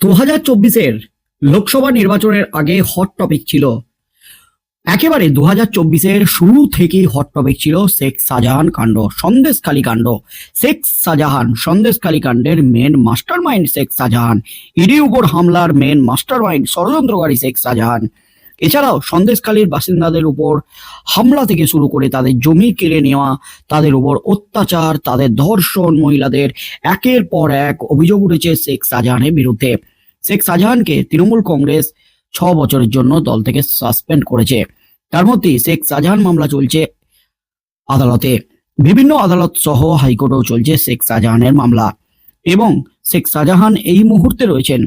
দু হাজার চব্বিশের লোকসভা নির্বাচনের আগে হট টপিক ছিল। একেবারে দু হাজার চব্বিশের শুরু থেকেই হট টপিক ছিল শেখ শাহজাহান কাণ্ড সন্দেশখালী কাণ্ড। শেখ শাহজাহান সন্দেশখালী কাণ্ডের main mastermind Sheikh Shahjahan. ইডির উপর হামলার মেন মাস্টার মাইন্ড ষড়যন্ত্রকারী শেখ শাহজাহান। এছাড়াও সন্দেশখালীর বাসিন্দাদের উপর হামলা থেকে শুরু করে তাদের জমি কেড়ে নেওয়া, তাদের উপর অত্যাচার, তাদের ধর্ষণ মহিলাদের একের পর এক অভিযোগ উঠেছে শেখ শাহজাহানের বিরুদ্ধে। শেখ শাহজাহানকে তৃণমূল কংগ্রেস ছ বছরের জন্য দল থেকে সাসপেন্ড করেছে। তার মধ্যে শেখ শাহজাহান মামলা চলছে আদালতে। বিভিন্ন আদালত সহ হাইকোর্টেও চলছে শেখ শাহজাহানের মামলা এবং শেখ শাহজাহান এই মুহূর্তে রয়েছেন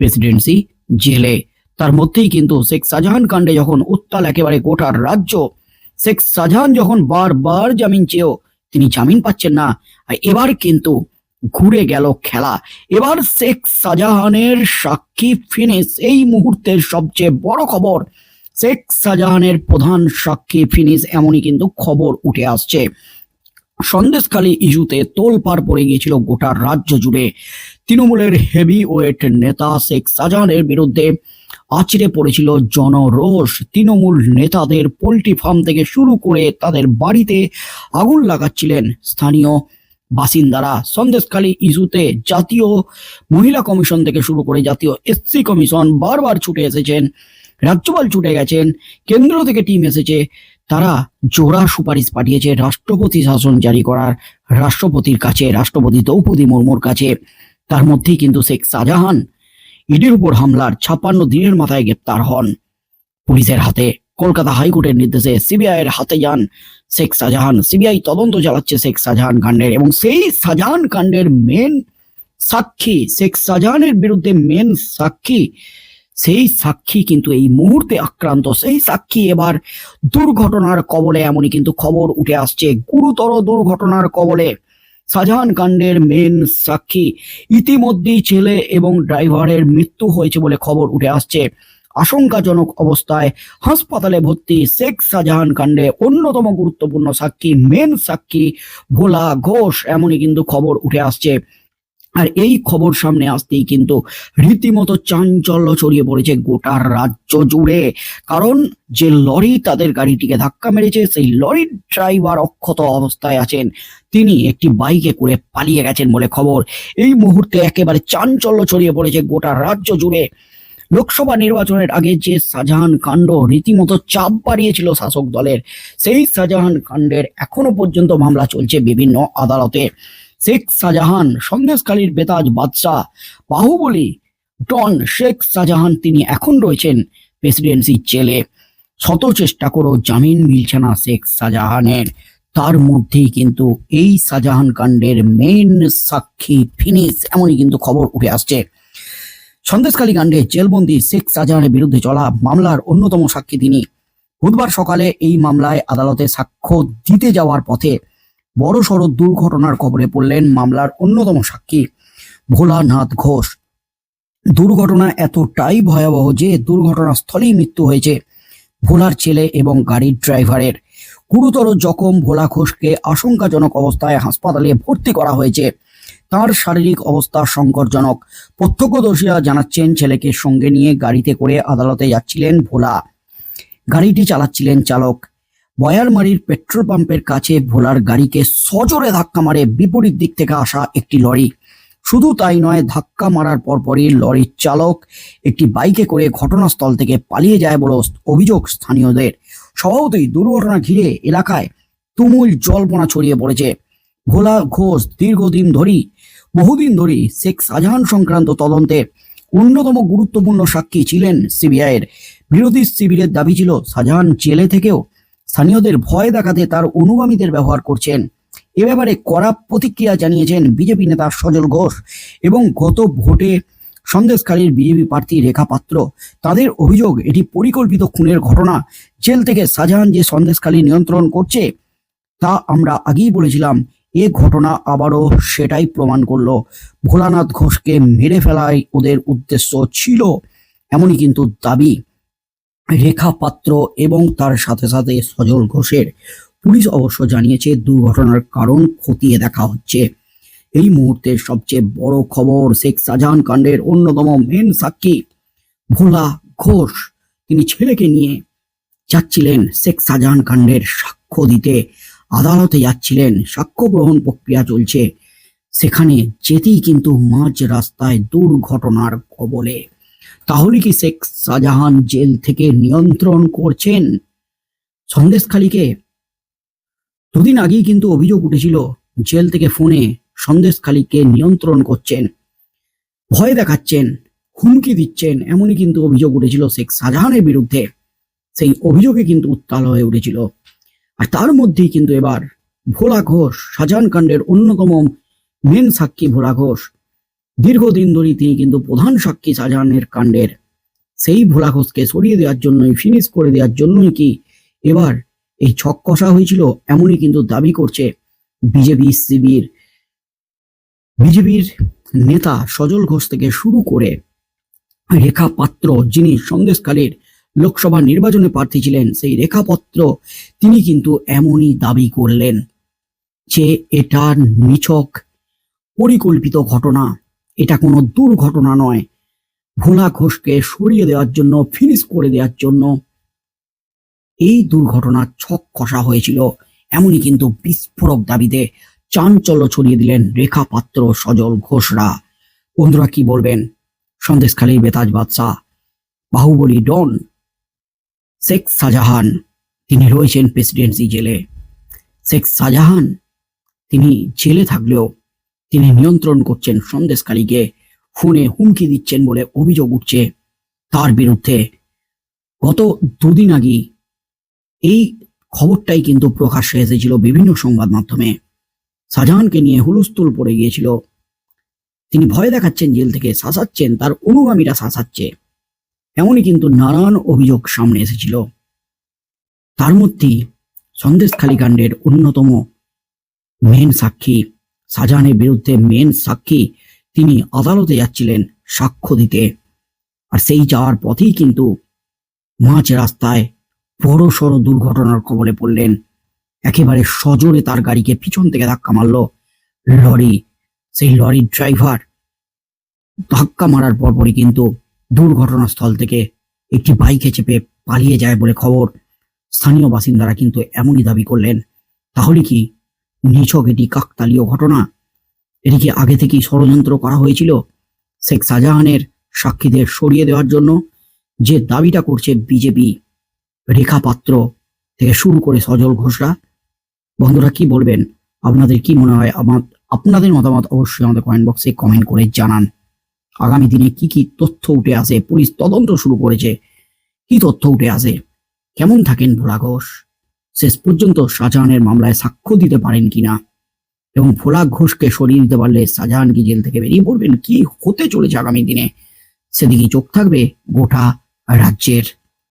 প্রেসিডেন্সি জেলে। তার মধ্যেই কিন্তু শেখ শাহজাহান কাণ্ডে যখন উত্তাল একেবারে গোটার রাজ্য, শেখ শাহজাহান যখন বারবার জামিন চেয়েও তিনি জামিন পাচ্ছেন না এবার কিন্তু ঘুরে গেল খেলা। এবার শেখ শাহজাহানের সাক্ষী ফিনিশ। এই মুহূর্তের সবচেয়ে বড় খবর, শেখ শাহজাহানের প্রধান সাক্ষী ফিনিশ এমনই কিন্তু খবর উঠে আসছে। সন্দেশখালী ইস্যুতে তোলপাড় পড়ে গিয়েছিল গোটা রাজ্য জুড়ে। তৃণমূলের হেভি ওয়েট নেতা শেখ শাহজাহানের বিরুদ্ধে আছড়ে পড়েছিল জনরোষ। তৃণমূল নেতাদের পোলট্রি ফার্ম থেকে শুরু করে তাদের বাড়িতে আগুন লাগাচ্ছিলেন স্থানীয় বাসিন্দারা সন্দেশখালী ইস্যুতে জাতীয় মহিলা কমিশন থেকে শুরু করে জাতীয় এসসি কমিশন বারবার ছুটে এসেছেন, রাজ্যপাল ছুটে গেছেন, কেন্দ্র থেকে টিম এসেছে, তারা জোড়া সুপারিশ পাঠিয়েছে রাষ্ট্রপতি শাসন জারি করার রাষ্ট্রপতির কাছে, রাষ্ট্রপতি দ্রৌপদী মুর্মুর কাছে। তার মধ্যেই কিন্তু শেখ শাহজাহান, ইডির উপর হামলার ছাপ্পান্ন দিনের মাথায় গ্রেপ্তার হন। পুলিশের হাতে কলকাতা হাইকোর্টের নির্দেশে সিবিআই এর হাতে যান শেখ শাহজাহান। সিবিআই তদন্ত চালাচ্ছে শেখ শাহজাহান কাণ্ডের এবং সেই শাহজাহান কাণ্ডের মেন সাক্ষী, শেখ শাহজাহানের বিরুদ্ধে মেন সাক্ষী, সেই সাক্ষী কিন্তু এই মুহূর্তে আক্রান্ত। সেই সাক্ষী এবার দুর্ঘটনার কবলে, এমনই কিন্তু খবর উঠে আসছে গুরুতর দুর্ঘটনার কবলে। শাহজাহান কাণ্ডের মেন সাক্ষী ইতিমধ্যেই ছেলে এবং ড্রাইভারের মৃত্যু হয়েছে বলে খবর উঠে আসছে। আশঙ্কাজনক অবস্থায় হাসপাতালে ভর্তি শেখ শাহজাহান কাণ্ডে অন্যতম গুরুত্বপূর্ণ সাক্ষী মেন সাক্ষী ভোলা ঘোষ, এমনই কিন্তু খবর উঠে আসছে। আর এই খবর সামনে আসতেই কিন্তু রীতিমতো চাঞ্চল্য ছড়িয়ে পড়েছে গোটা রাজ্য জুড়ে। কারণ যে লরি তাদের গাড়িটিকে ধাক্কা মেরেছে, সেই লরির ড্রাইভার অক্ষত অবস্থায় আছেন। তিনি একটি বাইকে করে পালিয়ে গেছেন বলে খবর। এই মুহূর্তে একেবারে চাঞ্চল্য ছড়িয়ে পড়েছে গোটা রাজ্য জুড়ে। লোকসভা নির্বাচনের আগে যে শাহজাহান কাণ্ড রীতিমতো চাপ বাড়িয়েছিল শাসক দলের, সেই শাহজাহান কাণ্ডের এখনও পর্যন্ত মামলা চলছে বিভিন্ন আদালতে। শেখ শাহজাহান, সন্দেশখালীর বেতাজ বাদশাহ, বাহুবলী, ডন শেখ শাহজাহান তিনি এখন রয়েছেন প্রেসিডেন্সি জেলে। শত চেষ্টা করেও জামিন মিলছে না শেখ শাহজাহানের। তার মধ্যেই কিন্তু এই শাহজাহান কাণ্ডের মেন সাক্ষী ফিনিশ, এমনই কিন্তু খবর উঠে আসছে। সন্দেশখালী কাণ্ডে জেলবন্দি শেখ শাহজাহানের বিরুদ্ধে চলা মামলার অন্যতম সাক্ষী তিনি। বুধবার সকালে এই মামলায় আদালতে সাক্ষ্য দিতে যাওয়ার পথে বড় সড় দুর্ঘটনার খবরে পড়লেন মামলার অন্যতম সাক্ষী ভোলানাথ ঘোষ। দুর্ঘটনা এতটাই ভয়াবহ যে দুর্ঘটনাস্থলেই মৃত্যু হয়েছে ভোলার ছেলে এবং গাড়ির ড্রাইভারের। গুরুতর জখম ভোলা ঘোষকে আশঙ্কাজনক অবস্থায় হাসপাতালে ভর্তি করা হয়েছে। তার শারীরিক অবস্থা সংকটজনক। প্রত্যক্ষদর্শীরা জানাচ্ছেন, ছেলেকে সঙ্গে নিয়ে গাড়িতে করে আদালতে যাচ্ছিলেন ভোলা। গাড়িটি চালাচ্ছিলেন চালক। বয়ারমারির পেট্রোল পাম্পের কাছে ভোলার গাড়িকে সজোরে ধাক্কা মারে বিপরীত দিক থেকে আসা একটি লরি। শুধু তাই নয়, ধাক্কা মারার পরপরই লরির চালক একটি বাইকে করে ঘটনাস্থল থেকে পালিয়ে যায় বলে অভিযোগ স্থানীয়দের। স্বভাবতই দুর্ঘটনা ঘিরে এলাকায় তুমুল জল্পনা ছড়িয়ে পড়েছে। ভোলা ঘোষ দীর্ঘদিন ধরেই বহুদিন ধরেই শেখ শাহজাহান সংক্রান্ত তদন্তে অন্যতম গুরুত্বপূর্ণ সাক্ষী ছিলেন সিবিআইয়ের। বিরোধী শিবিরের দাবি ছিল, শাহজাহান জেলে থেকেও স্থানীয়দের ভয় দেখাতে তার অনুগামীদের ব্যবহার করছেন। এ ব্যাপারে কড়া প্রতিক্রিয়া জানিয়েছেন বিজেপি নেতা সজল ঘোষ এবং গত ভোটে সন্দেশকারীর বিজেপি প্রার্থী রেখা পাত্র। তাদের অভিযোগ, এটি পরিকল্পিত খুনের ঘটনা। জেল থেকে শাহজাহান যে সন্দেশখালী নিয়ন্ত্রণ করছে, তা আমরা আগেই বলেছিলাম। এ ঘটনা আবারও সেটাই প্রমাণ করল। ভোলানাথ ঘোষকে মেরে ফেলাই ওদের উদ্দেশ্য ছিল এমনই কিন্তু দাবি রেখা পাত্র এবং তার সাথে সাথে সজল ঘোষের। পুলিশ অবশ্য জানিয়েছে দুর্ঘটনার কারণ খতিয়ে দেখা হচ্ছে। এই মুহূর্তের সবচেয়ে বড় খবর শেখ শাহজাহান কাণ্ডের অন্যতম মেন সাক্ষী ভোলা ঘোষ। তিনি ছেলেকে নিয়ে যাচ্ছিলেন শেখ শাহজাহান কাণ্ডের সাক্ষ্য দিতে। আদালতে যাচ্ছিলেন। সাক্ষ্য গ্রহণ প্রক্রিয়া চলছে। সেখানে যেতেই কিন্তু মাঝ রাস্তায় দুর্ঘটনার কবলে। তাহলে কি শেখ শাহজাহান জেল থেকে নিয়ন্ত্রণ করছেন? সন্দেশখালীকে? দুদিন আগেই কিন্তু অভিযোগ উঠেছিল, জেল থেকে ফোনে সন্দেশখালীকে নিয়ন্ত্রণ করছেন। ভয় দেখাচ্ছেন, হুমকি দিচ্ছেন, এমনই কিন্তু অভিযোগ উঠেছিল শেখ শাহজাহানের বিরুদ্ধে। সেই অভিযোগে কিন্তু উত্তাল হয়ে উঠেছিল। আর তার মধ্যেই কিন্তু এবার ভোলা ঘোষ, শাহজাহান কাণ্ডের অন্যতম মেন সাক্ষী ভোলা ঘোষ। দীর্ঘদিন ধরেই তিনি কিন্তু প্রধান সাক্ষী শাহজাহানের কাণ্ডের। সেই ভোলা ঘোষকে সরিয়ে দেওয়ার জন্যই ফিনিশ করে দেওয়ার জন্যই কি এবার এই ছক কষা হয়েছিল, এমনই কিন্তু দাবি করছে বিজেপি শিবির বিজেপির নেতা সজল ঘোষ থেকে শুরু করে রেখা পাত্র যিনি সন্দেশকালের লোকসভা নির্বাচনে প্রার্থী ছিলেন সেই রেখাপত্র তিনি কিন্তু এমনই দাবি করলেন যে এটা নিছক, পরিকল্পিত ঘটনা। এটা কোনো দুর্ঘটনা নয়। ভোলা ঘোষকে সরিয়ে দেওয়ার জন্য ফিনিশ করে দেওয়ার জন্য এই দুর্ঘটনার ছক কষা হয়েছিল। এমনই কিন্তু বিস্ফোরক দাবিতে চাঞ্চল্য ছড়িয়ে দিলেন রেখা পাত্র সজল ঘোষরা। বন্ধুরা কি বলবেন? সন্দেশখালী বেতাজ বাদশাহ, বাহুবলী ডন। শেখ শাহজাহান। তিনি রয়েছেন প্রেসিডেন্সি জেলে। শেখ শাহজাহান, তিনি জেলে থাকলেও তিনি নিয়ন্ত্রণ করছেন সন্দেশকারীকে, ফোনে হুমকি দিচ্ছেন বলে অভিযোগ উঠছে। তার বিরুদ্ধে গত দুদিন আগে এই খবরটাই কিন্তু প্রকাশ্যে এসেছিল বিভিন্ন সংবাদ মাধ্যমে। শাহজাহানকে নিয়ে হুলস্থুল পড়ে গিয়েছিল। তিনি ভয় দেখাচ্ছেন জেল থেকে, শাসাচ্ছেন, তার অনুগামীরা শাসাচ্ছে। এমনই কিন্তু নানান অভিযোগ সামনে এসেছিল। তার মধ্যে সন্দেশখালী কাণ্ডের অন্যতম মেন সাক্ষী, শাহজাহানের বিরুদ্ধে মেন সাক্ষী তিনি আদালতে যাচ্ছিলেন সাক্ষ্য দিতে। আর সেই যাওয়ার পথেই কিন্তু মাঝ রাস্তায় বড় সড় দুর্ঘটনার কবলে পড়লেন। একেবারে সজোরে তার গাড়িকে পিছন থেকে ধাক্কা মারলো লরি। সেই লরির ড্রাইভার ধাক্কা মারার পরপরই কিন্তু দুর্ঘটনাস্থল থেকে একটি বাইকে চেপে পালিয়ে যায় বলে খবর। স্থানীয় বাসিন্দারা কিন্তু এমনই দাবি করলেন, তাহলে কি নিছক এটি কাকতালীয় ঘটনা? এটি কি আগে থেকেই ষড়যন্ত্র করা হয়েছিল? শেখ শাহজাহানের সাক্ষীদের সরিয়ে দেওয়ার জন্য যে দাবিটা করছে বিজেপি, রেখা পাত্র থেকে শুরু করে সজল ঘোষরা। বন্ধুরা, কি বলবেন? আপনাদের কি মনে হয়? আমার, আপনাদের মতামত অবশ্যই আমাদের কমেন্ট বক্সে কমেন্ট করে জানান। আগামী দিনে কি কি তথ্য উঠে আসে? পুলিশ তদন্ত শুরু করেছে। কি তথ্য উঠে আসে? কেমন থাকেন ভোলা ঘোষ? শেষ পর্যন্ত শাহজাহানের মামলায় সাক্ষ্য দিতে পারেন কিনা? এবং ভোলা ঘোষকে সরিয়ে দিতে পারলে শাহজাহান কি জেল থেকে বেরিয়ে পড়বেন? কি হতে চলেছে আগামী দিনে? সেদিকে চোখ থাকবে গোটা রাজ্যের